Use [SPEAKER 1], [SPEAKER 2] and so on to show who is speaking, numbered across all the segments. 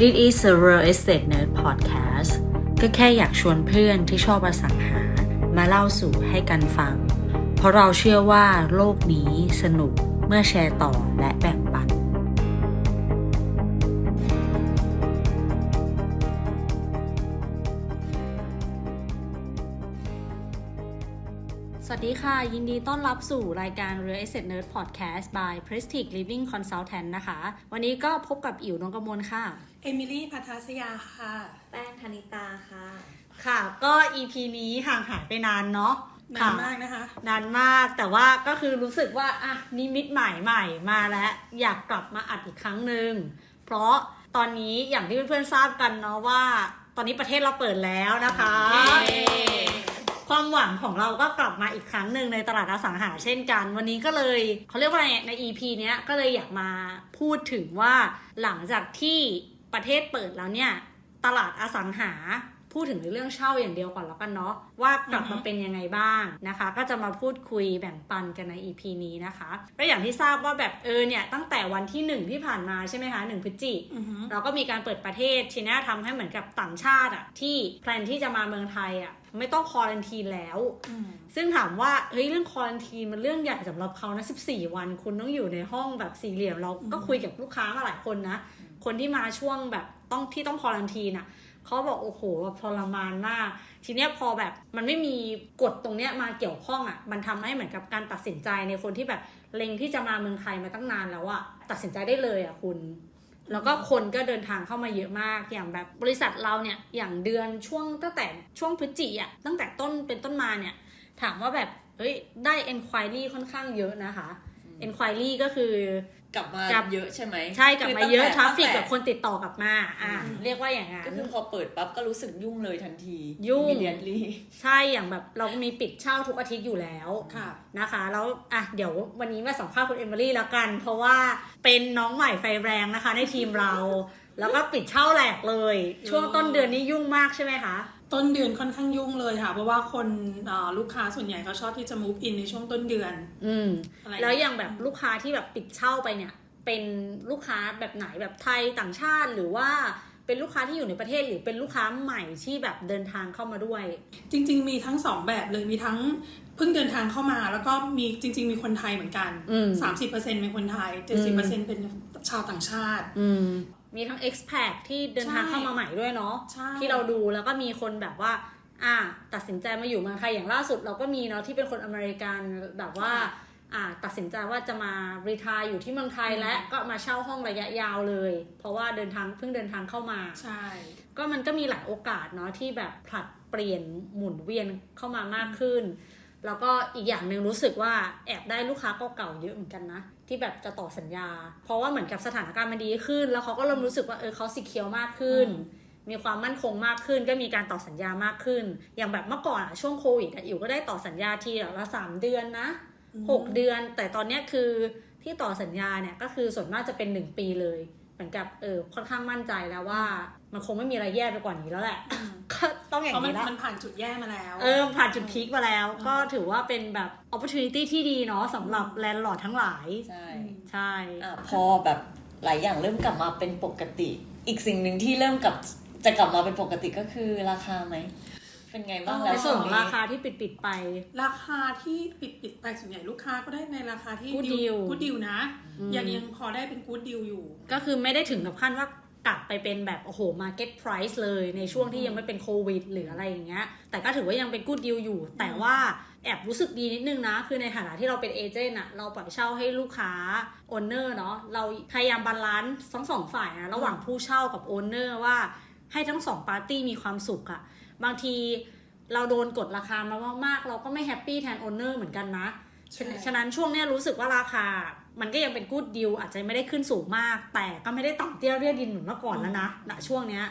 [SPEAKER 1] This is a Real Estate Nerd Podcast ก็แค่อยากชวนเพื่อนที่ชอบอสังหา มาเล่าสู่ให้กันฟัง เพราะเราเชื่อว่าโลกนี้สนุกเมื่อแชร์ต่อและแบ่งปัน สวัสดีค่ะ ยินดีต้อนรับสู่รายการ Real Estate Nerd Podcast by Prestige Living Consultant นะคะ วันนี้ก็พบกับอิ๋วนงกมลค่ะ
[SPEAKER 2] เอมิลี่พัทรศยาค่ะ
[SPEAKER 3] แป้งธนิตาค่ะ
[SPEAKER 1] ค่ะ ก็ EP นี้ห่างหายไปนานเนาะ
[SPEAKER 2] นาน
[SPEAKER 1] ค่ะ
[SPEAKER 2] มากนะคะ
[SPEAKER 1] นานมากแต่ว่าก็คือรู้สึกว่าอะนิมิตใหม่ใหม่มาแล้ว อยากกลับมาอัดอีกครั้งหนึ่งเพราะตอนนี้อย่างที่เพื่อนๆทราบกันเนาะว่า ตอนนี้ประเทศเราเปิดแล้วนะคะ
[SPEAKER 2] เย้
[SPEAKER 1] ความหวังของเราก็กลับมาอีกครั้งหนึ่งในตลาดอสังหาเช่นกัน วันนี้ก็เลยเขาเรียกว่าไงใน EP เนี้ยก็เลยอยากมาพูดถึงว่าหลังจากที่ ประเทศเปิดแล้วเนี่ย ตลาดอสังหาพูดถึงในเรื่องเช่าอย่างเดียวก่อนแล้วกันเนาะว่ากลับมาเป็นยังไงบ้างนะคะ ก็จะมาพูดคุยแบ่งปันกันใน EP นี้นะคะก็อย่างที่ทราบว่าแบบเออเนี่ยตั้งแต่วันที่หนึ่งที่ผ่านมาใช่ไหมคะหนึ่งพฤศจิ
[SPEAKER 2] อือหือ
[SPEAKER 1] เราก็มีการเปิดประเทศทีนี้ทำให้เหมือนกับต่างชาติอะที่แพลนที่จะมาเมืองไทยอะไม่ต้องควอลันทีนแล้ว
[SPEAKER 2] อืม
[SPEAKER 1] ซึ่งถามว่า เฮ้ย เรื่องควอลันทีนมันเรื่องใหญ่สำหรับเขานะ 14 วัน คุณต้องอยู่ในห้องแบบสี่เหลี่ยม เราก็คุยกับลูกค้ามาหลายคนนะ คนที่มาช่วงแบบต้องที่ต้องควอลันทีนอะเขาบอกโอ้โหแบบทรมานมาก ทีเนี้ยพอแบบมันไม่มีกฎตรงเนี้ยมาเกี่ยวข้องอะ่ะ มันทำให้เหมือนกับการตัดสินใจในคนที่แบบเล็งที่จะมาเมืองไทยมาตั้งนานแล้วอะตัดสินใจได้เลยอะคุณ แล้วก็คนก็เดินทางเข้ามาเยอะมากอย่างแบบบริษัทเราเนี่ยอย่างเดือนช่วงตั้งแต่ช่วงพฤศจิอะตั้งแต่ต้นเป็นต้นมาเนี่ย ถามว่าแบบเฮ้ยได้ enquiry ค่อนข้างเยอะนะคะ enquiry ก็คือ
[SPEAKER 3] กลับมาก
[SPEAKER 1] ลับ
[SPEAKER 3] เยอะใช่ไหม
[SPEAKER 1] ใช่กลับมาเยอะ
[SPEAKER 3] คื
[SPEAKER 1] ทราฟฟิก
[SPEAKER 3] ตั้ง
[SPEAKER 1] แบบคนติดต่อกลับมาอ่า
[SPEAKER 2] อืม
[SPEAKER 1] เรียกว่าอย่างนั้น
[SPEAKER 3] ก็คือพอเปิดปั๊บก็รู้สึกยุ่งเลยทันที
[SPEAKER 1] ยุ่ง
[SPEAKER 3] เรียนรี
[SPEAKER 1] ใช่อย่างแบบเราก็มีปิดเช่าทุกอาทิตย์อยู่แล้ว
[SPEAKER 2] ค่ะ
[SPEAKER 1] นะคะ แล้วอะเดี๋ยววันนี้มาสัมภาษณ์คุณเอมิลี่แล้วกัน เพราะว่าเป็นน้องใหม่ไฟแรงนะคะ ในทีมเรา แล้วก็ปิดเช่าแหลกเลย ช่วงต้นเดือนนี้ยุ่งมากใช่ไหมคะ
[SPEAKER 2] ต้นเดือนค่อนข้างยุ่งเลยค่ะ เพราะว่าคนเอ่อลูกค้าส่วนใหญ่เขาชอบที่จะ move in ในช่วงต้นเดือน
[SPEAKER 1] อืม
[SPEAKER 2] อะไร
[SPEAKER 1] แล้วอย่างแบบลูกค้าที่แบบปิดเช่าไปเนี่ย เป็นลูกค้าแบบไหนแบบไทยต่างชาติหรือว่าเป็นลูกค้าที่อยู่ในประเทศหรือเป็นลูกค้าใหม่ที่แบบเดินทางเข้ามาด้วย
[SPEAKER 2] จริง ๆ มีทั้งสองแบบเลยมีทั้งเพิ่งเดินทางเข้ามาแล้วก็มีจริง ๆ มีคนไทยเหมือนกัน
[SPEAKER 1] อืม
[SPEAKER 2] 30%เป็นคนไทย70%เป็นชาวต่างชาติ
[SPEAKER 1] อื มมีทั้ง expat ที่เดินทาง
[SPEAKER 2] ใช่
[SPEAKER 1] เข้ามาใหม่ด้วยเนาะ
[SPEAKER 2] ใช่
[SPEAKER 1] ที่เราดูแล้วก็มีคนแบบว่า อ่า ตัดสินใจมาอยู่เมืองไทยอย่างล่าสุดเราก็มีเนาะที่เป็นคนอเมริกันแบบว่าอ่าตัดสินใจว่าจะมารีทายอยู่ที่เมืองไทยและก็มาเช่าห้องระยะยาวเลย เพราะว่าเดินทางเพิ่งเดินทางเข้ามา
[SPEAKER 2] ใช่
[SPEAKER 1] ก็มันก็มีหลายโอกาสเนาะที่แบบผลัดเปลี่ยนหมุนเวียนเข้ามามากขึ้น แล้วก็อีกอย่างหนึ่งรู้สึกว่าแอบได้ลูกค้าเก่าๆเยอะเหมือนกันนะ ที่แบบจะต่อสัญญา เพราะว่าเหมือนกับสถานการณ์มันดีขึ้น แล้วเขาก็เริ่มรู้สึกว่าเออเขาสิเคียวมากขึ้น มีความมั่นคงมากขึ้น ก็มีการต่อสัญญามากขึ้น อย่างแบบเมื่อก่อนอะช่วงโควิดอะอิ๋วก็ได้ต่อสัญญาทีแบบละสามเดือนนะหกเดือน แต่ตอนเนี้ยคือที่ต่อสัญญาเนี่ยก็คือส่วนมากจะเป็นหนึ่งปีเลย เหมือนกับเออค่อนข้างมั่นใจแล้วว่า มันคงไม่มีอะไรแย่ไปกว่านี้แล้วแหละก็ต้องอย่าง
[SPEAKER 2] เพราะมัน
[SPEAKER 1] นี้ละ
[SPEAKER 2] มันผ่านจุดแย่มาแล้ว
[SPEAKER 1] เออผ่านจุดพีคมาแล้ว ก็ถือว่าเป็นแบบ opportunity ที่ดีเนาะสำหรับแลนด์ลอร์ดทั้งหลาย
[SPEAKER 3] ใช่
[SPEAKER 1] ใช่
[SPEAKER 3] อะพอแบบหลายอย่างเริ่มกลับมาเป็นปกติ อีกสิ่งหนึ่งที่เริ่มกลับจะกลับมาเป็นปกติก็คือราคาไหม เป็นไงบ้าง
[SPEAKER 2] เออ
[SPEAKER 3] แล้
[SPEAKER 1] ใน
[SPEAKER 3] ว
[SPEAKER 1] ส่วนของ
[SPEAKER 3] นี้
[SPEAKER 1] ราคาที่ปิดปิดๆไป
[SPEAKER 2] ราคาที่ปิดปิดๆไปส่วนใหญ่ลูกค้าก็ได้ในราคาที่
[SPEAKER 1] Good deal
[SPEAKER 2] กูดดิวนะ
[SPEAKER 1] อืม
[SPEAKER 2] ยังยังพอได้เป็นกูดดิวอยู่
[SPEAKER 1] ก็คือไม่ได้ถึงกับขั้นว่ากลับไปเป็นแบบโอ้โห market price เลยในช่วงที่ยังไม่เป็นโควิดหรืออะไรอย่างเงี้ย แต่ก็ถือว่ายังเป็นกูดดีลอยู่ แต่ว่าแอบรู้สึกดีนิดนึงนะ คือในฐานะที่เราเป็นเอเจนต์อะเราปล่อยเช่าให้ลูกค้าโอนเนอร์เนาะเราพยายามบาลานซ์ทั้งสองฝ่ายนะระหว่างผู้เช่ากับโอนเนอร์ว่าให้ทั้งสองปาร์ตี้มีความสุขอะ บางทีเราโดนกดราคามามากๆ เราก็ไม่แฮปปี้แทนโอนเนอร์เหมือนกันนะ
[SPEAKER 2] ใช่
[SPEAKER 1] ฉะนั้นช่วงเนี้ยรู้สึกว่าราคา มันก็ยังเป็นกูดดิวอาจจะไม่ได้ขึ้นสูงมาก แต่ก็ไม่ได้ต่ำเตี้ยเรียดินเหมือนเมื่อก่อนแล้วนะณช่วงเนี้ย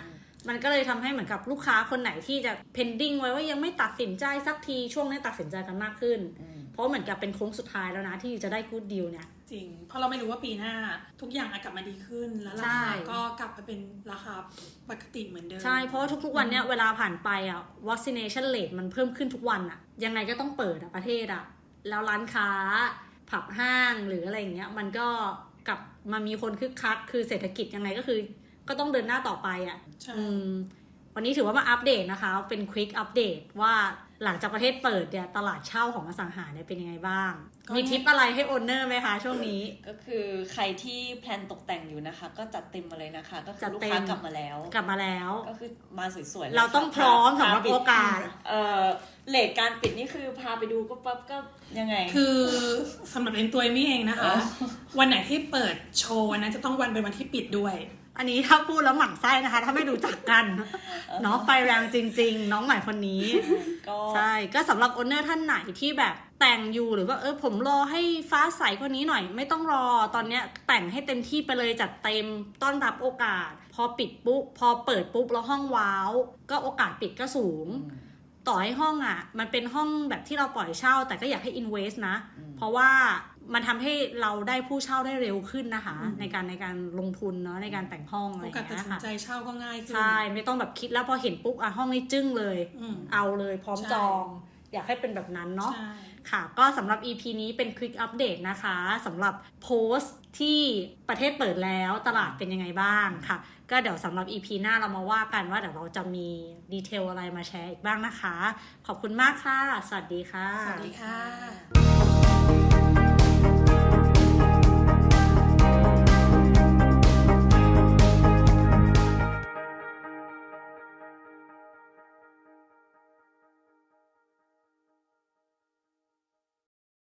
[SPEAKER 1] มันก็เลยทำให้เหมือนกับลูกค้าคนไหนที่จะ pending ไว้ว่ายังไม่ตัดสินใจสักทีช่วงนี้ตัดสินใจกันมากขึ้น
[SPEAKER 3] อืม
[SPEAKER 1] เพราะเหมือนกับเป็นโค้งสุดท้ายแล้วนะที่จะได้กูดดิวเนี่ย
[SPEAKER 2] จริง เพราะเราไม่รู้ว่าปีหน้า ทุกอย่างอาจกลับมาดีขึ้นแล้วรา
[SPEAKER 1] ใช่
[SPEAKER 2] คาก็กลับมาเป็นราคาปกติเหมือนเดิม
[SPEAKER 1] ใช่ เพราะว่าทุกๆวันเนี้ยเวลาผ่านไปอะ vaccination rate มันเพิ่มขึ้นทุกวันอะ ยังไงก็ต้องเปิดอะ ประเทศอะ แล้วร้านค้า ผับห้างหรืออะไรอย่างเงี้ย มันก็กลับมามีคนคึกคัก คือเศรษฐกิจยังไงก็คือ ก็ต้องเดินหน้าต่อไปอะ
[SPEAKER 2] ใช่
[SPEAKER 1] อืม วันนี้ถือว่ามาอัปเดตนะคะ เป็นควิกอัปเดตว่าหลังจากประเทศเปิดเนี่ยตลาดเช่าของอสังหาเนี่ยเป็นยังไงบ้าง มีทิปอะไรให้โอนเนอร์ไหมคะช่วงนี้
[SPEAKER 3] ก็คือใครที่แพลนตกแต่งอยู่นะคะ ก็จัดเต็มมาเลยนะคะ ก็คื
[SPEAKER 1] จั
[SPEAKER 3] อ
[SPEAKER 1] ด
[SPEAKER 3] ลูก
[SPEAKER 1] เต็ม
[SPEAKER 3] ค้ากลับมาแล้ว
[SPEAKER 1] กลับมาแล้ว
[SPEAKER 3] ก็คือมาสวยๆลย
[SPEAKER 1] เราต้อง
[SPEAKER 3] ค่ะ
[SPEAKER 1] พร้อม
[SPEAKER 3] พ
[SPEAKER 1] สำหรับ
[SPEAKER 3] ปิด
[SPEAKER 1] โอกาส
[SPEAKER 3] เอ่อเลทการปิดนี่คือพาไปดูก็ปั๊บก็ยังไง
[SPEAKER 2] คือสำหรับเอ็นตัวเอมี่เองนะคะ
[SPEAKER 3] อ๋อ
[SPEAKER 2] วันไหนที่เปิดโชว์วันนั้นจะต้องวันเป็นวันที่ปิดด้วย
[SPEAKER 1] อันนี้ถ้าพูดแล้วหมั่นไส้นะคะ ถ้าไม่รู้จักกันเนาะไฟแรงจริง ๆ น้องใหม่คนนี้
[SPEAKER 3] ก็
[SPEAKER 1] ใช่ก็สำหรับโอนเนอร์ท่านไหนที่แบบแต่งอยู่หรือว่าเออผมรอให้ฟ้าใสกว่านี้หน่อย ไม่ต้องรอตอนเนี้ยแต่งให้เต็มที่ไปเลยจัดเต็มต้อนรับโอกาส พอปิดปุ๊บพอเปิดปุ๊บแล้วห้องว้าว ก็โอกาสปิดก็สูง ต่อให้ห้องอะ มันเป็นห้องแบบที่เราปล่อยเช่า แต่ก็อยากให้ invest นะ เพราะว่า มันทำให้เราได้ผู้เช่าได้เร็วขึ้นนะคะ ในการในการลงทุนเนาะในการแต่งห้องอะไร
[SPEAKER 2] โอ
[SPEAKER 1] อย่าง
[SPEAKER 2] กาสตัด
[SPEAKER 1] เงี้ย
[SPEAKER 2] สิน
[SPEAKER 1] ค่ะ
[SPEAKER 2] ใจเช่าก็ง่ายขึ้น
[SPEAKER 1] ใช่ไม่ต้องแบบคิดแล้วพอเห็นปุ๊บอะห้องนี้จึ้งเลย
[SPEAKER 2] อืม
[SPEAKER 1] เอาเลยพร้อม
[SPEAKER 2] ใช่
[SPEAKER 1] จอง อยากให้เป็นแบบนั้นเนาะ
[SPEAKER 2] ใช่
[SPEAKER 1] ค่ะ ก็สำหรับ EP นี้เป็น Quick Update นะคะสำหรับโพสต์ที่ประเทศเปิดแล้วตลาดเป็นยังไงบ้างค่ะ ก็เดี๋ยวสำหรับ EP หน้าเรามาว่ากันว่าเดี๋ยวเราจะมีดีเทลอะไรมาแชร์อีกบ้างนะคะ ขอบคุณมากค่ะ สวัสดีค่ะ
[SPEAKER 2] สวัสดีค่ะ
[SPEAKER 3] ค่ะ